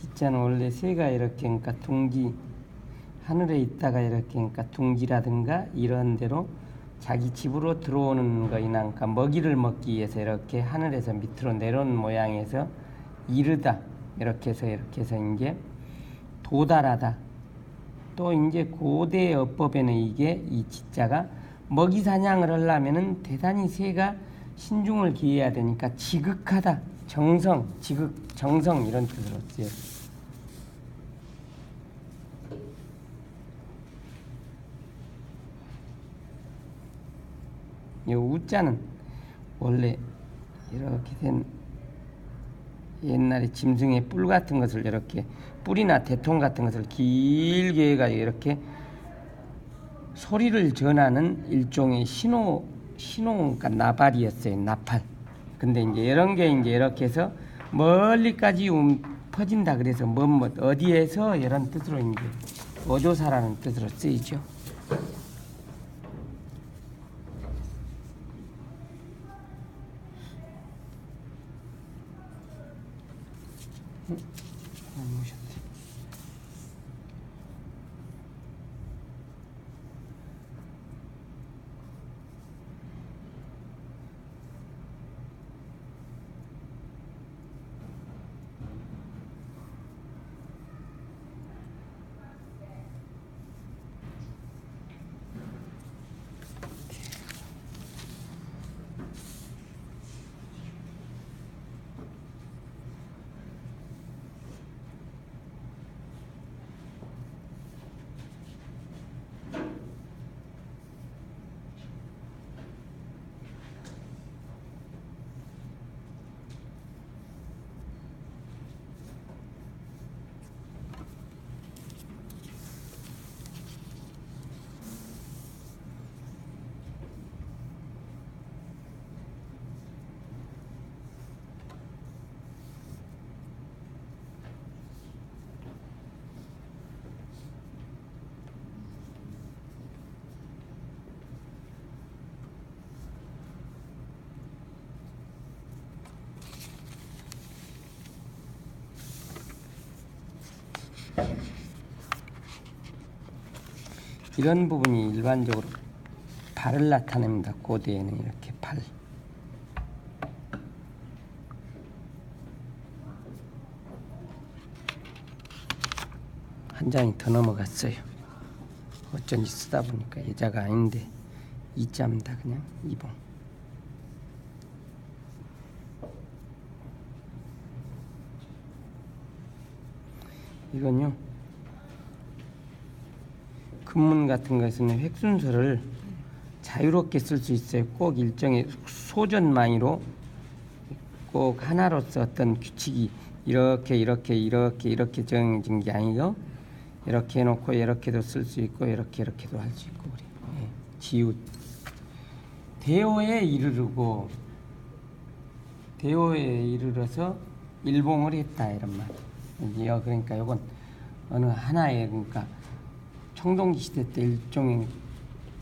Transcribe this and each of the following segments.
지자는 원래 새가 이렇게 그러니까 둥지 하늘에 있다가 이렇게 그러니까 둥지라든가 이런 데로 자기 집으로 들어오는 거이나 그러니까 먹이를 먹기 위해서 이렇게 하늘에서 밑으로 내려오는 모양에서 이르다. 이렇게 해서 이렇게 해서 이제 도달하다. 또 이제 고대 어법에는 이게 이 지자가 먹이 사냥을 하려면은 대단히 새가 신중을 기해야 되니까 지극하다 정성 지극 정성 이런 뜻으로 쓰여요. 이 우자는 원래 이렇게 된 옛날에 짐승의 뿔 같은 것을 이렇게 뿔이나 대통 같은 것을 길게 해가지고 이렇게 소리를 전하는 일종의 신호 신호 그러니까 나발이었어요 나팔 근데 이제 이런 게 이제 이렇게 해서 멀리까지 움- 퍼진다 그래서 뭐뭐 어디에서 이런 뜻으로 이제 어조사라는 뜻으로 쓰이죠. 음, 이런 부분이 일반적으로 발을 나타냅니다. 고대에는 이렇게 발. 한 장이 더 넘어갔어요. 어쩐지 쓰다 보니까 예자가 아닌데 이자입니다. 그냥 이봉. 이건요. 금문 같은 것은 획순서를 자유롭게 쓸 수 있어요. 꼭 일정의 소전만이로 꼭 하나로서 어떤 규칙이 이렇게 이렇게 이렇게 이렇게 정해진 게 아니고 이렇게 해놓고 이렇게도 쓸 수 있고 이렇게 이렇게도 할 수 있고 그래요. 예. 지읒 대오에 이르르고 대오에 이르러서 일봉을 했다 이런 말. 이요 그러니까 이건 어느 하나의 그러니까 청동기 시대 때 일종의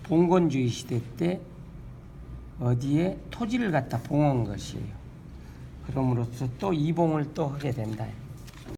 봉건주의 시대 때 어디에 토지를 갖다 봉한 것이에요. 그럼으로써 또 이봉을 또 하게 된다.